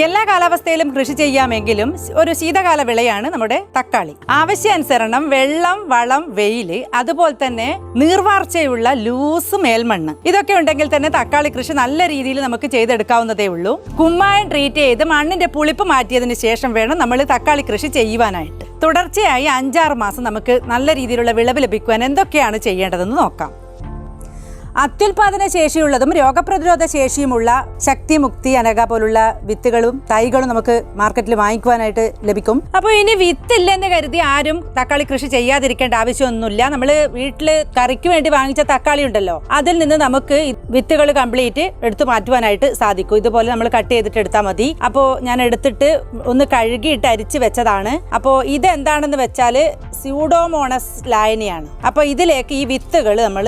എല്ലാ കാലാവസ്ഥയിലും കൃഷി ചെയ്യാമെങ്കിലും ഒരു ശീതകാല വിളയാണ് നമ്മുടെ തക്കാളി. ആവശ്യാനുസരണം വെള്ളം വളം വെയിൽ അതുപോലെ തന്നെ നീർവാർച്ചയുള്ള ലൂസ് മേൽമണ്ണ്. ഇതൊക്കെ ഉണ്ടെങ്കിൽ തന്നെ തക്കാളി കൃഷി നല്ല രീതിയിൽ നമുക്ക് ചെയ്തെടുക്കാവുന്നതേ ഉള്ളൂ. കുമ്മായം ട്രീറ്റ് ചെയ്ത് മണ്ണിന്റെ പുളിപ്പ് മാറ്റിയതിന് ശേഷം വേണം നമ്മൾ തക്കാളി കൃഷി ചെയ്യുവാനായിട്ട്. തുടർച്ചയായി അഞ്ചാറ് മാസം നമുക്ക് നല്ല രീതിയിലുള്ള വിളവ് ലഭിക്കുവാൻ എന്തൊക്കെയാണ് ചെയ്യേണ്ടതെന്ന് നോക്കാം. അത്യുൽപാദന ശേഷിയുള്ളതും രോഗപ്രതിരോധ ശേഷിയുമുള്ള ശക്തി മുക്തി അനക പോലുള്ള വിത്തുകളും തൈകളും നമുക്ക് മാർക്കറ്റിൽ വാങ്ങിക്കുവാനായിട്ട് ലഭിക്കും. അപ്പോൾ ഇനി വിത്തില്ലെന്ന് കരുതി ആരും തക്കാളി കൃഷി ചെയ്യാതിരിക്കേണ്ട ആവശ്യമൊന്നുമില്ല. നമ്മൾ വീട്ടിൽ കറിക്ക് വേണ്ടി വാങ്ങിച്ച തക്കാളി ഉണ്ടല്ലോ അതിൽ നിന്ന് നമുക്ക് വിത്തുകൾ കംപ്ലീറ്റ് എടുത്തു മാറ്റുവാനായിട്ട് സാധിക്കും. ഇതുപോലെ നമ്മൾ കട്ട് ചെയ്തിട്ട് എടുത്താൽ മതി. അപ്പോൾ ഞാൻ എടുത്തിട്ട് ഒന്ന് കഴുകിയിട്ട് അരിച്ച് വെച്ചതാണ്. അപ്പോൾ ഇത് എന്താണെന്ന് വെച്ചാൽ സ്യൂഡോമോണസ് ലായനിയാണ്. അപ്പോൾ ഇതിലേക്ക് ഈ വിത്തുകൾ നമ്മൾ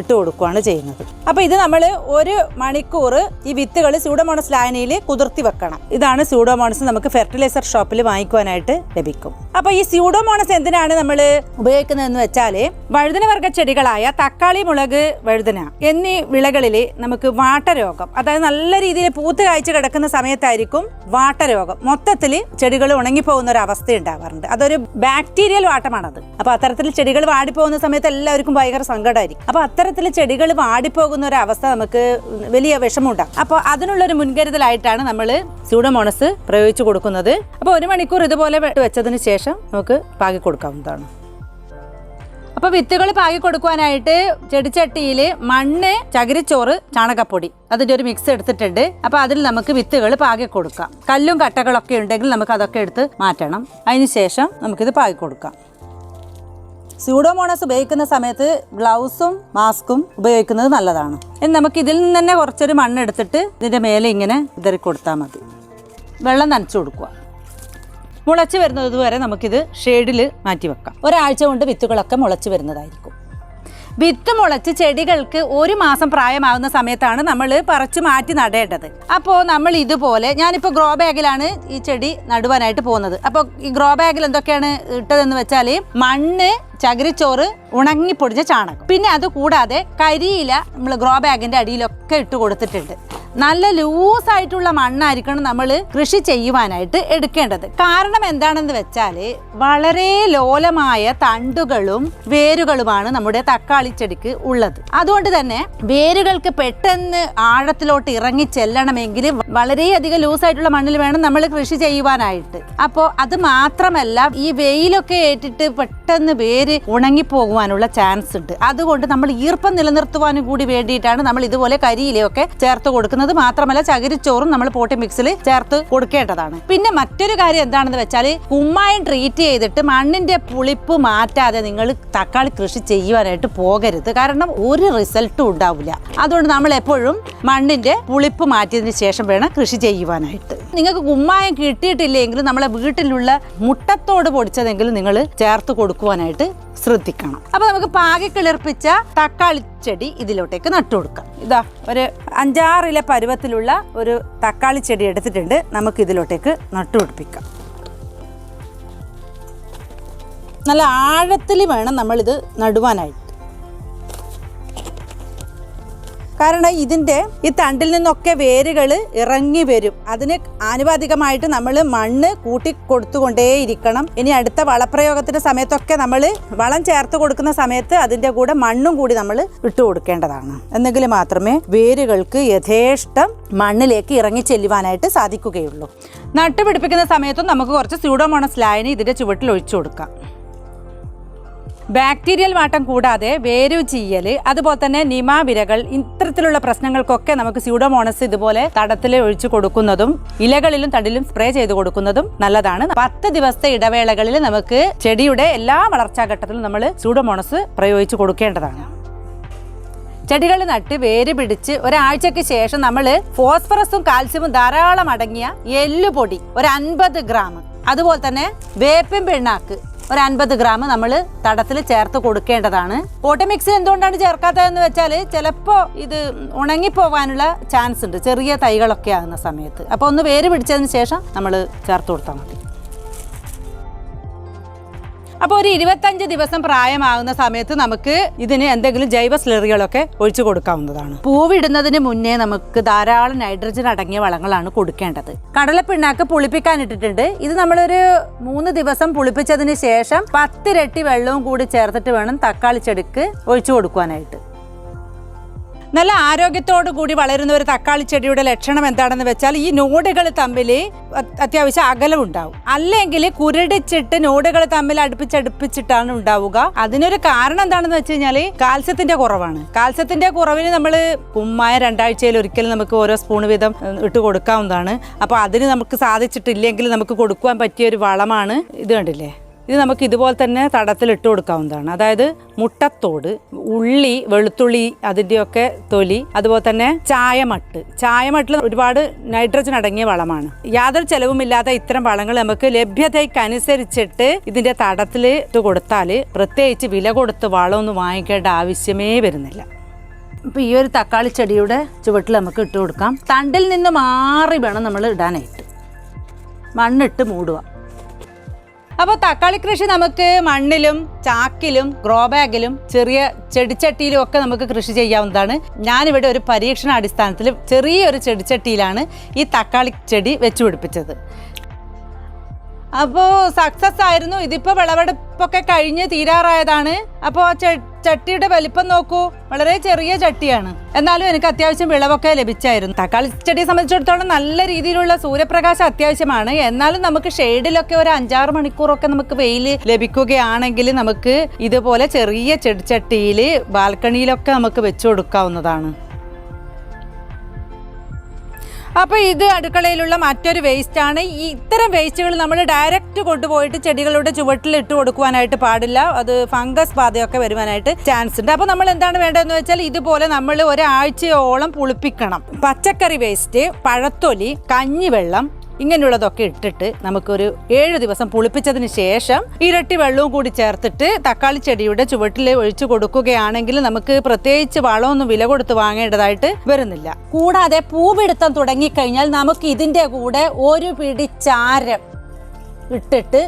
ഇട്ട് കൊടുക്കുകയാണ് ചെയ്യുന്നത്. അപ്പോൾ ഇത് നമ്മൾ ഒരു മണിക്കൂർ ഈ വിത്തുകൾ സ്യൂഡോമോണസ് ലായനിയിൽ കുതിർത്തി വെക്കണം. ഇതാണ് സ്യൂഡോമോണസ് നമുക്ക് ഫെർട്ടിലൈസർ ഷോപ്പിൽ വാങ്ങിക്കുവാനായിട്ട് ലഭിക്കും. അപ്പോൾ ഈ സ്യൂഡോമോണസ് എന്തിനാണ് നമ്മൾ ഉപയോഗിക്കുന്നതെന്ന് വെച്ചാൽ വഴുതന വർഗ ചെടികളായ തക്കാളി മുളക് വഴുതന എന്നീ വിളകളിൽ നമുക്ക് വാട്ടരോഗം അതായത് നല്ല രീതിയിൽ പൂത്ത് കായ്ച്ച് കിടക്കുന്ന സമയത്തായിരിക്കും വാട്ടരോഗം. മൊത്തത്തിൽ ചെടികൾ ഉണങ്ങിപ്പോകുന്ന ഒരു അവസ്ഥ ഉണ്ടാവാറുണ്ട്. അതൊരു ബാക്ടീരിയൽ വാട്ടമാണത്. അപ്പോൾ അത്തരത്തിൽ ചെടികൾ വാടിപ്പോകുന്ന സമയത്ത് എല്ലാവർക്കും ഭയങ്കര സങ്കടമായിരിക്കും അപ്പോൾ അത്തരത്തിൽ ചെടികൾ വാടിപ്പോകുന്ന ഒരു അവസ്ഥ നമുക്ക് വലിയ വിഷമമുണ്ടാകും അപ്പോൾ അതിനുള്ള ഒരു മുൻകരുതലായിട്ടാണ് നമ്മൾ സ്യൂഡോമോണസ് പ്രയോഗിച്ചു കൊടുക്കുന്നത്. അപ്പോൾ ഒരു മണിക്കൂർ ഇതുപോലെ വെച്ചതിന് ശേഷം നമുക്ക് പാകി കൊടുക്കാവുന്നതാണ്. അപ്പോൾ വിത്തുകൾ പാകി കൊടുക്കുവാനായിട്ട് ചെടിച്ചട്ടിയിൽ മണ്ണ് ചകിരിച്ചോറ് ചാണകപ്പൊടി അതിന്റെ ഒരു മിക്സ് എടുത്തിട്ടുണ്ട്. അപ്പോൾ അതിൽ നമുക്ക് വിത്തുകൾ പാകി കൊടുക്കാം. കല്ലും കട്ടകളൊക്കെ ഉണ്ടെങ്കിൽ നമുക്ക് അതൊക്കെ എടുത്ത് മാറ്റണം. അതിന് ശേഷം നമുക്കിത് പാകി കൊടുക്കാം. സ്യൂഡോമോണസ് ഉപയോഗിക്കുന്ന സമയത്ത് ഗ്ലൗസും മാസ്കും ഉപയോഗിക്കുന്നത് നല്ലതാണ്. ഇനി നമുക്ക് ഇതിൽ നിന്ന് തന്നെ കുറച്ചൊരു മണ്ണ് എടുത്തിട്ട് ഇതിന്റെ മേലെ ഇങ്ങനെ ഇതറി കൊടുത്താൽ മതി. വെള്ളം നനച്ചു കൊടുക്കുക. മുളച്ച് വരുന്നത് വരെ നമുക്കിത് ഷെയ്ഡിൽ മാറ്റി വെക്കാം. ഒരാഴ്ച കൊണ്ട് വിത്തുകളൊക്കെ മുളച്ച് വരുന്നതായിരിക്കും. വിത്ത് മുളച്ച് ചെടികൾക്ക് ഒരു മാസം പ്രായമാകുന്ന സമയത്താണ് നമ്മൾ പറിച്ചു മാറ്റി നടേണ്ടത്. അപ്പോൾ നമ്മൾ ഇതുപോലെ ഞാനിപ്പോൾ ഗ്രോ ബാഗിലാണ് ഈ ചെടി നടുവാനായിട്ട് പോകുന്നത്. അപ്പോൾ ഈ ഗ്രോ ബാഗിൽ എന്തൊക്കെയാണ് ഇട്ടതെന്ന് വെച്ചാൽ മണ്ണ് ചകിരിച്ചോറ് ഉണങ്ങിപ്പൊടിഞ്ഞ ചാണകം. പിന്നെ അത് കൂടാതെ കരിയില നമ്മൾ ഗ്രോ ബാഗിന്റെ അടിയിലൊക്കെ ഇട്ട് കൊടുത്തിട്ടുണ്ട്. നല്ല ലൂസ് ആയിട്ടുള്ള മണ്ണായിരിക്കണം നമ്മൾ കൃഷി ചെയ്യുവാനായിട്ട് എടുക്കേണ്ടത്. കാരണം എന്താണെന്ന് വെച്ചാൽ വളരെ ലോലമായ തണ്ടുകളും വേരുകളുമാണ് നമ്മുടെ തക്കാളി ചെടിക്ക് ഉള്ളത്. അതുകൊണ്ട് തന്നെ വേരുകൾക്ക് പെട്ടെന്ന് ആഴത്തിലോട്ട് ഇറങ്ങി ചെല്ലണമെങ്കിൽ വളരെയധികം ലൂസായിട്ടുള്ള മണ്ണിൽ വേണം നമ്മൾ കൃഷി ചെയ്യുവാനായിട്ട്. അപ്പോൾ അത് മാത്രമല്ല ഈ വെയിലൊക്കെ ഏറ്റിട്ട് പെട്ടെന്ന് വേര് ഉണങ്ങിപ്പോകുവാനുള്ള ചാൻസ് ഉണ്ട്. അതുകൊണ്ട് നമ്മൾ ഈർപ്പം നിലനിർത്തുവാനും കൂടി വേണ്ടിയിട്ടാണ് നമ്മൾ ഇതുപോലെ കരിയിലയൊക്കെ ചേർത്ത് കൊടുക്കുന്നത്. മാത്രമല്ല ചകിരിച്ചോറും നമ്മൾ പോട്ടി മിക്സിൽ ചേർത്ത് കൊടുക്കേണ്ടതാണ്. പിന്നെ മറ്റൊരു കാര്യം എന്താണെന്ന് വെച്ചാൽ കുമ്മായം ട്രീറ്റ് ചെയ്തിട്ട് മണ്ണിന്റെ പുളിപ്പ് മാറ്റാതെ നിങ്ങൾ തക്കാളി കൃഷി ചെയ്യുവാനായിട്ട് പോകരുത്. കാരണം ഒരു റിസൾട്ടും ഉണ്ടാവില്ല. അതുകൊണ്ട് നമ്മൾ എപ്പോഴും മണ്ണിന്റെ പുളിപ്പ് മാറ്റിയതിന് ശേഷം വേണം കൃഷി ചെയ്യുവാനായിട്ട്. നിങ്ങൾക്ക് കുമ്മായം കിട്ടിയിട്ടില്ലെങ്കിൽ നമ്മളെ വീട്ടിലുള്ള മുട്ടത്തോട് പൊടിച്ചതെങ്കിലും നിങ്ങൾ ചേർത്ത് കൊടുക്കുവാനായിട്ട് ശ്രദ്ധിക്കണം. അപ്പോൾ നമുക്ക് പാകി കിളിർപ്പിച്ച തക്കാളി ചെടി ഇതിലോട്ടേക്ക് നട്ടു കൊടുക്കാം. ഇതാ ഒരു അഞ്ചാറില പരുവത്തിലുള്ള ഒരു തക്കാളി ചെടി എടുത്തിട്ടുണ്ട്. നമുക്ക് ഇതിലോട്ടേക്ക് നട്ടു പിടിപ്പിക്കാം നല്ല ആഴത്തിൽ വേണം നമ്മളിത് നടുവാനായിട്ട്. കാരണം ഇതിന്റെ ഈ തണ്ടിൽ നിന്നൊക്കെ വേരുകൾ ഇറങ്ങി വരും. അതിന് ആനുപാതികമായിട്ട് നമ്മൾ മണ്ണ് കൂട്ടി കൊടുത്തുകൊണ്ടേയിരിക്കണം. ഇനി അടുത്ത വളപ്രയോഗത്തിന്റെ സമയത്തൊക്കെ നമ്മൾ വളം ചേർത്ത് കൊടുക്കുന്ന സമയത്ത് അതിന്റെ കൂടെ മണ്ണും കൂടി നമ്മൾ ഇട്ട് കൊടുക്കേണ്ടതാണ്. എന്നെങ്കിൽ മാത്രമേ വേരുകൾക്ക് യഥേഷ്ടം മണ്ണിലേക്ക് ഇറങ്ങി ചെല്ലുവാനായിട്ട് സാധിക്കുകയുള്ളൂ. നട്ടുപിടിപ്പിക്കുന്ന സമയത്തും നമുക്ക് കുറച്ച് സ്യൂഡോമോണസ് ലായനി ഇതിന്റെ ചുവട്ടിൽ ഒഴിച്ചു കൊടുക്കാം. ബാക്ടീരിയൽ വാട്ടം കൂടാതെ വേരു ചീയൽ അതുപോലെ തന്നെ നിമാവിരകൾ ഇത്തരത്തിലുള്ള പ്രശ്നങ്ങൾക്കൊക്കെ നമുക്ക് സ്യൂഡോമോണസ് ഇതുപോലെ തടത്തിൽ ഒഴിച്ചു കൊടുക്കുന്നതും ഇലകളിലും തടിലും സ്പ്രേ ചെയ്ത് കൊടുക്കുന്നതും നല്ലതാണ്. പത്ത് ദിവസത്തെ ഇടവേളകളിൽ നമുക്ക് ചെടിയുടെ എല്ലാ വളർച്ചാ ഘട്ടത്തിലും നമ്മൾ സ്യൂഡോമോണസ് പ്രയോഗിച്ചു കൊടുക്കേണ്ടതാണ്. ചെടികൾ നട്ട് വേര് പിടിച്ച് ഒരാഴ്ചയ്ക്ക് ശേഷം നമ്മൾ ഫോസ്ഫറസും കാൽസ്യവും ധാരാളം അടങ്ങിയ എല്ലുപൊടി ഒരു അൻപത് ഗ്രാം. അതുപോലെ തന്നെ വേപ്പിൻ പിണ്ണാക്ക് ഒരു അൻപത് ഗ്രാം നമ്മൾ തടത്തിൽ ചേർത്ത് കൊടുക്കേണ്ടതാണ്. ഓട്ടോമിക്സിൽ എന്തുകൊണ്ടാണ് ചേർക്കാത്തതെന്ന് വെച്ചാൽ ചിലപ്പോൾ ഇത് ഉണങ്ങിപ്പോവാനുള്ള ചാൻസ് ഉണ്ട്. ചെറിയ തൈകളൊക്കെ ആകുന്ന സമയത്ത്. അപ്പോൾ ഒന്ന് വേര് പിടിച്ചതിന് ശേഷം നമ്മൾ ചേർത്ത് കൊടുത്താൽ മതി. അപ്പോൾ ഒരു ഇരുപത്തഞ്ച് ദിവസം പ്രായമാകുന്ന സമയത്ത് നമുക്ക് ഇതിന് എന്തെങ്കിലും ജൈവ സ്ലറികളൊക്കെ ഒഴിച്ചു കൊടുക്കാവുന്നതാണ്. പൂവിടുന്നതിന് മുന്നേ നമുക്ക് ധാരാളം നൈട്രജൻ അടങ്ങിയ വളങ്ങളാണ് കൊടുക്കേണ്ടത്. കടലപ്പിണ്ണാക്ക് പുളിപ്പിക്കാൻ ഇട്ടിട്ടുണ്ട് ഇത് നമ്മളൊരു മൂന്ന് ദിവസം പുളിപ്പിച്ചതിന് ശേഷം പത്തിരട്ടി വെള്ളവും കൂടി ചേർത്തിട്ട് വേണം തക്കാളി ചെടിക്ക് ഒഴിച്ചു കൊടുക്കുവാനായിട്ട്. നല്ല ആരോഗ്യത്തോടു കൂടി വളരുന്ന ഒരു തക്കാളി ചെടിയുടെ ലക്ഷണം എന്താണെന്ന് വെച്ചാൽ ഈ നോടുകൾ തമ്മിൽ അത്യാവശ്യം അത്യാവശ്യം അകലമുണ്ടാവും. അല്ലെങ്കിൽ കുരടിച്ചിട്ട് നോടുകൾ തമ്മിൽ അടുപ്പിച്ചടുപ്പിച്ചിട്ടാണ് ഉണ്ടാവുക. അതിനൊരു കാരണം എന്താണെന്ന് വെച്ച് കഴിഞ്ഞാൽ കാൽസ്യത്തിന്റെ കുറവാണ്. കാൽസ്യത്തിന്റെ കുറവിന് നമ്മൾ കുമ്മായ രണ്ടാഴ്ചയിൽ ഒരിക്കലും നമുക്ക് ഓരോ സ്പൂൺ വീതം ഇട്ട് കൊടുക്കാവുന്നതാണ്. അപ്പോൾ അതിന് നമുക്ക് സാധിച്ചിട്ടില്ലെങ്കിൽ നമുക്ക് കൊടുക്കുവാൻ പറ്റിയ ഒരു വളമാണ് ഇത് കണ്ടില്ലേ? ഇത് നമുക്ക് ഇതുപോലെ തന്നെ തടത്തിൽ ഇട്ട് കൊടുക്കാവുന്നതാണ്. അതായത് മുട്ടത്തോട് ഉള്ളി വെളുത്തുള്ളി അതിന്റെയൊക്കെ തൊലി അതുപോലെ തന്നെ ചായമട്ട്. ചായമട്ടിൽ ഒരുപാട് നൈട്രജൻ അടങ്ങിയ വളമാണ്. യാതൊരു ചെലവുമില്ലാത്ത ഇത്തരം വളങ്ങൾ നമുക്ക് ലഭ്യതയ്ക്കനുസരിച്ചിട്ട് ഇതിന്റെ തടത്തിൽ ഇട്ട് കൊടുത്താൽ പ്രത്യേകിച്ച് വില കൊടുത്ത് വളമൊന്നും വാങ്ങിക്കേണ്ട ആവശ്യമേ വരുന്നില്ല. അപ്പോൾ ഈ ഒരു തക്കാളി ചെടിയുടെ ചുവട്ടിൽ നമുക്ക് ഇട്ട് കൊടുക്കാം. തണ്ടിൽ നിന്ന് മാറി വേണം നമ്മൾ ഇടാനായിട്ട്. മണ്ണിട്ട് മൂടുക. അപ്പോൾ തക്കാളി കൃഷി നമുക്ക് മണ്ണിലും ചാക്കിലും ഗ്രോ ബാഗിലും ചെറിയ ചെടിച്ചട്ടിയിലും ഒക്കെ നമുക്ക് കൃഷി ചെയ്യാവുന്നതാണ്. ഞാനിവിടെ ഒരു പരീക്ഷണാടിസ്ഥാനത്തിൽ ചെറിയൊരു ചെടിച്ചട്ടിയിലാണ് ഈ തക്കാളി ചെടി വെച്ചു പിടിപ്പിച്ചത് അപ്പോൾ സക്സസ് ആയിരുന്നു. ഇതിപ്പോൾ വിളവെടുപ്പൊക്കെ കഴിഞ്ഞ് തീരാറായതാണ്. അപ്പോൾ ചട്ടിയുടെ വലിപ്പം നോക്കൂ. വളരെ ചെറിയ ചട്ടിയാണ്. എന്നാലും എനിക്ക് അത്യാവശ്യം വിളവൊക്കെ ലഭിച്ചായിരുന്നു. തക്കാളി ചെടിയെ സംബന്ധിച്ചിടത്തോളം നല്ല രീതിയിലുള്ള സൂര്യപ്രകാശം അത്യാവശ്യമാണ്. എന്നാലും നമുക്ക് ഷെയ്ഡിലൊക്കെ ഒരു അഞ്ചാറ് മണിക്കൂറൊക്കെ നമുക്ക് വെയിൽ ലഭിക്കുകയാണെങ്കിൽ നമുക്ക് ഇതുപോലെ ചെറിയ ചെടിച്ചട്ടിയിൽ ബാൽക്കണിയിലൊക്കെ നമുക്ക് വെച്ചു കൊടുക്കാവുന്നതാണ്. അപ്പോൾ ഇത് അടുക്കളയിലുള്ള മറ്റൊരു വേസ്റ്റ് ആണ്. ഈ ഇത്തരം വേസ്റ്റുകൾ നമ്മൾ ഡയറക്റ്റ് കൊണ്ടുപോയിട്ട് ചെടികളുടെ ചുവട്ടിൽ ഇട്ട് കൊടുക്കുവാനായിട്ട് പാടില്ല. അത് ഫംഗസ് ബാധയൊക്കെ വരുവാനായിട്ട് ചാൻസ് ഉണ്ട്. അപ്പോൾ നമ്മൾ എന്താണ് വേണ്ടതെന്ന് വെച്ചാൽ ഇതുപോലെ നമ്മൾ ഒരാഴ്ചയോളം പുളിപ്പിക്കണം. പച്ചക്കറി വേസ്റ്റ് പഴത്തൊലി കഞ്ഞിവെള്ളം ഇങ്ങനെയുള്ളതൊക്കെ ഇട്ടിട്ട് നമുക്കൊരു ഏഴ് ദിവസം പുളിപ്പിച്ചതിന് ശേഷം ഇരട്ടി വെള്ളവും കൂടി ചേർത്തിട്ട് തക്കാളി ചെടിയുടെ ചുവട്ടിൽ ഒഴിച്ചു കൊടുക്കുകയാണെങ്കിൽ നമുക്ക് പ്രത്യേകിച്ച് വളമൊന്നും വില കൊടുത്ത് വാങ്ങേണ്ടതായിട്ട് വരുന്നില്ല. കൂടാതെ പൂപിടുത്തം തുടങ്ങിക്കഴിഞ്ഞാൽ നമുക്ക് ഇതിന്റെ കൂടെ ഒരു പിടി ചാരം ഇട്ടിട്ട്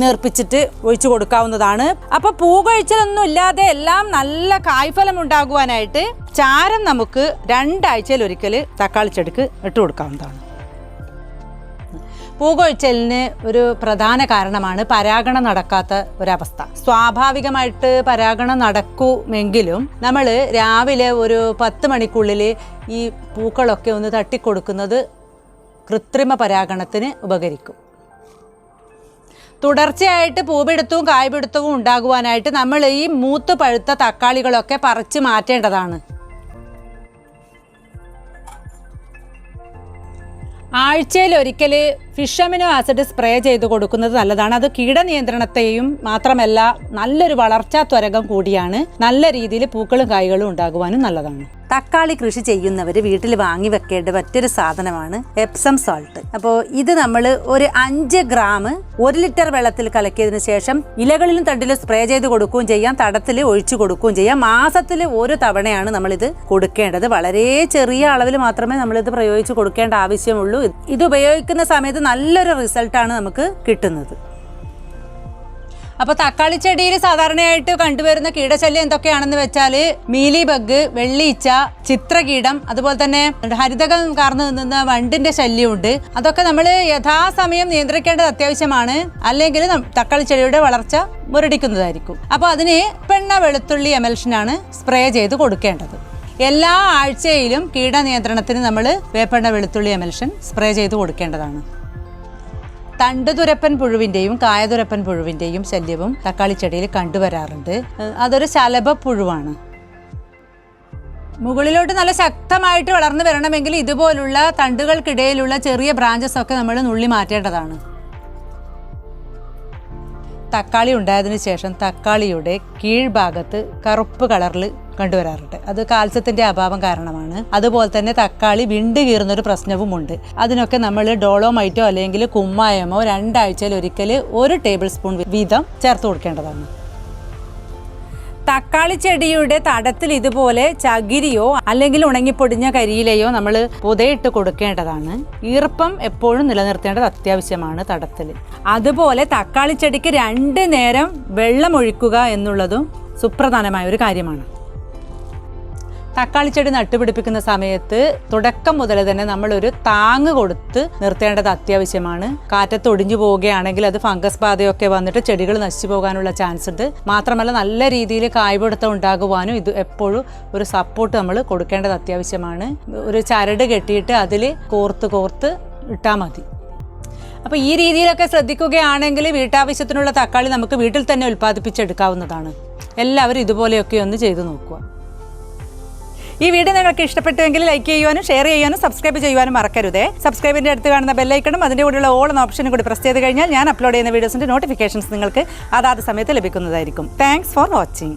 നേർപ്പിച്ചിട്ട് ഒഴിച്ചു കൊടുക്കാവുന്നതാണ്. അപ്പൊ പൂ കഴിച്ചതൊന്നും ഇല്ലാതെ എല്ലാം നല്ല കായ്ഫലം ഉണ്ടാകുവാനായിട്ട് ചാരം നമുക്ക് രണ്ടാഴ്ചയിൽ ഒരിക്കൽ തക്കാളി ചെടിക്ക് ഇട്ട് കൊടുക്കാവുന്നതാണ്. പൂകൊഴിച്ചലിന് ഒരു പ്രധാന കാരണമാണ് പരാഗണം നടക്കാത്ത ഒരവസ്ഥ. സ്വാഭാവികമായിട്ട് പരാഗണം നടക്കുമെങ്കിലും നമ്മൾ രാവിലെ ഒരു പത്ത് മണിക്കുള്ളിൽ ഈ പൂക്കളൊക്കെ ഒന്ന് തട്ടിക്കൊടുക്കുന്നത് കൃത്രിമ പരാഗണത്തിന് ഉപകരിക്കും. തുടർച്ചയായിട്ട് പൂപിടുത്തവും കായ്പിടുത്തവും ഉണ്ടാകുവാനായിട്ട് നമ്മൾ ഈ മൂത്ത് പഴുത്ത തക്കാളികളൊക്കെ പറിച്ച് മാറ്റേണ്ടതാണ്. ആഴ്ചയിൽ ഒരിക്കൽ ഫിഷ് അമിനോ ആസിഡ് സ്പ്രേ ചെയ്ത് കൊടുക്കുന്നത് നല്ലതാണ്. അത് കീടനിയന്ത്രണത്തെയും മാത്രമല്ല നല്ലൊരു വളർച്ചാ ത്വരകം കൂടിയാണ്. നല്ല രീതിയിൽ പൂക്കളും കായ്കളും ഉണ്ടാകുവാനും നല്ലതാണ്. തക്കാളി കൃഷി ചെയ്യുന്നവർ വീട്ടിൽ വാങ്ങി വെക്കേണ്ട മറ്റൊരു സാധനമാണ് എപ്സം സോൾട്ട് അപ്പോൾ ഇത് നമ്മൾ ഒരു അഞ്ച് ഗ്രാം ഒരു ലിറ്റർ വെള്ളത്തിൽ കലക്കിയതിന് ശേഷം ഇലകളിലും തണ്ടിലും സ്പ്രേ ചെയ്ത് കൊടുക്കുകയും ചെയ്യാം. തടത്തിൽ ഒഴിച്ചു കൊടുക്കുകയും ചെയ്യാം. മാസത്തിൽ ഒരു തവണയാണ് നമ്മളിത് കൊടുക്കേണ്ടത്. വളരെ ചെറിയ അളവിൽ മാത്രമേ നമ്മളിത് പ്രയോഗിച്ച് കൊടുക്കേണ്ട ആവശ്യമുള്ളൂ. ഇത് ഉപയോഗിക്കുന്ന സമയത്ത് നല്ലൊരു റിസൾട്ടാണ് നമുക്ക് കിട്ടുന്നത്. അപ്പോൾ തക്കാളി ചെടിയിൽ സാധാരണയായിട്ട് കണ്ടുവരുന്ന കീടശല്യം എന്തൊക്കെയാണെന്ന് വെച്ചാൽ മീലി ബഗ് വെള്ളീച്ച ചിത്രകീടം അതുപോലെ തന്നെ ഹരിതകം കാർന്നു നിന്ന വണ്ടിന്റെ ശല്യമുണ്ട്. അതൊക്കെ നമ്മൾ യഥാസമയം നിയന്ത്രിക്കേണ്ടത് അത്യാവശ്യമാണ്. അല്ലെങ്കിൽ തക്കാളി ചെടിയുടെ വളർച്ച മുരടിക്കുന്നതായിരിക്കും. അപ്പോൾ അതിന് പെണ്ണ വെളുത്തുള്ളി എമൽഷനാണ് സ്പ്രേ ചെയ്ത് കൊടുക്കേണ്ടത്. എല്ലാ ആഴ്ചയിലും കീടനിയന്ത്രണത്തിന് നമ്മൾ വേപ്പെണ്ണ വെളുത്തുള്ളി എമൽഷൻ സ്പ്രേ ചെയ്ത് കൊടുക്കേണ്ടതാണ്. തണ്ടുതുരപ്പൻ പുഴുവിന്റെയും കായതുരപ്പൻ പുഴുവിന്റെയും ശല്യവും തക്കാളി ചെടിയിൽ കണ്ടുവരാറുണ്ട്. അതൊരു ശലഭ പുഴുവാണ്. മുകളിലോട്ട് നല്ല ശക്തമായിട്ട് വളർന്നു വരണമെങ്കിൽ ഇതുപോലുള്ള തണ്ടുകൾക്കിടയിലുള്ള ചെറിയ ബ്രാഞ്ചസ് ഒക്കെ നമ്മൾ നുള്ളി മാറ്റേണ്ടതാണ്. തക്കാളി ഉണ്ടായതിനു ശേഷം തക്കാളിയുടെ കീഴ്ഭാഗത്ത് കറുപ്പ് കളറിൽ കണ്ടുവരാറുണ്ട്. അത് കാൽസ്യത്തിന്റെ അഭാവം കാരണമാണ്. അതുപോലെ തന്നെ തക്കാളി വിണ്ട് കീറുന്നൊരു പ്രശ്നവുമുണ്ട്. അതിനൊക്കെ നമ്മൾ ഡോളോമൈറ്റോ അല്ലെങ്കിൽ കുമ്മായമോ രണ്ടാഴ്ചയിൽ ഒരിക്കൽ ഒരു ടേബിൾ സ്പൂൺ വീതം ചേർത്ത് കൊടുക്കേണ്ടതാണ്. തക്കാളി ചെടിയുടെ തടത്തിൽ ഇതുപോലെ ചകിരിയോ അല്ലെങ്കിൽ ഉണങ്ങിപ്പൊടിഞ്ഞ കരിയിലയോ നമ്മൾ പുതയിട്ട് കൊടുക്കേണ്ടതാണ്. ഈർപ്പം എപ്പോഴും നിലനിർത്തേണ്ടത് അത്യാവശ്യമാണ് തടത്തിൽ. അതുപോലെ തക്കാളി ചെടിക്ക് രണ്ട് നേരം വെള്ളം ഒഴിക്കുക എന്നുള്ളതും സുപ്രധാനമായ ഒരു കാര്യമാണ്. തക്കാളി ചെടി നട്ടുപിടിപ്പിക്കുന്ന സമയത്ത് തുടക്കം മുതൽ തന്നെ നമ്മളൊരു താങ്ങ് കൊടുത്ത് നിർത്തേണ്ടത് അത്യാവശ്യമാണ്. കാറ്റത്ത് ഒടിഞ്ഞു പോവുകയാണെങ്കിൽ അത് ഫംഗസ് ബാധയൊക്കെ വന്നിട്ട് ചെടികൾ നശിച്ചു പോകാനുള്ള ചാൻസ് ഉണ്ട്. മാത്രമല്ല നല്ല രീതിയിൽ കായ്പിടുത്തം ഉണ്ടാകുവാനും ഇത് എപ്പോഴും ഒരു സപ്പോർട്ട് നമ്മൾ കൊടുക്കേണ്ടത് അത്യാവശ്യമാണ്. ഒരു ചരട് കെട്ടിയിട്ട് അതിൽ കോർത്ത് കോർത്ത് ഇട്ടാൽ മതി. അപ്പോൾ ഈ രീതിയിലൊക്കെ ശ്രദ്ധിക്കുകയാണെങ്കിൽ വീട്ടാവശ്യത്തിനുള്ള തക്കാളി നമുക്ക് വീട്ടിൽ തന്നെ ഉൽപ്പാദിപ്പിച്ചെടുക്കാവുന്നതാണ്. എല്ലാവരും ഇതുപോലെയൊക്കെ ഒന്ന് ചെയ്തു നോക്കുക. ഈ വീഡിയോ നിങ്ങൾക്ക് ഇഷ്ടപ്പെട്ടുവെങ്കിൽ ലൈക്ക് ചെയ്യുവാനും ഷെയർ ചെയ്യുവാനും സബ്സ്ക്രൈബ് ചെയ്യുവാനും മറക്കരുതേ. സബ്സ്ക്രൈബിന്റെ അടുത്ത് കാണുന്ന ബെല്ലൈക്കണും അതിന്റെ കൂടെയുള്ള ഓൾ എന്ന ഓപ്ഷനും കൂടി പ്രസ് ചെയ്ത് കഴിഞ്ഞാൽ ഞാൻ അപ്ലോഡ് ചെയ്യുന്ന വീഡിയോസിന്റെ നോട്ടിഫിക്കേഷൻസ് നിങ്ങൾക്ക് അതാത് സമയത്ത് ലഭിക്കുന്നതായിരിക്കും. Thanks for watching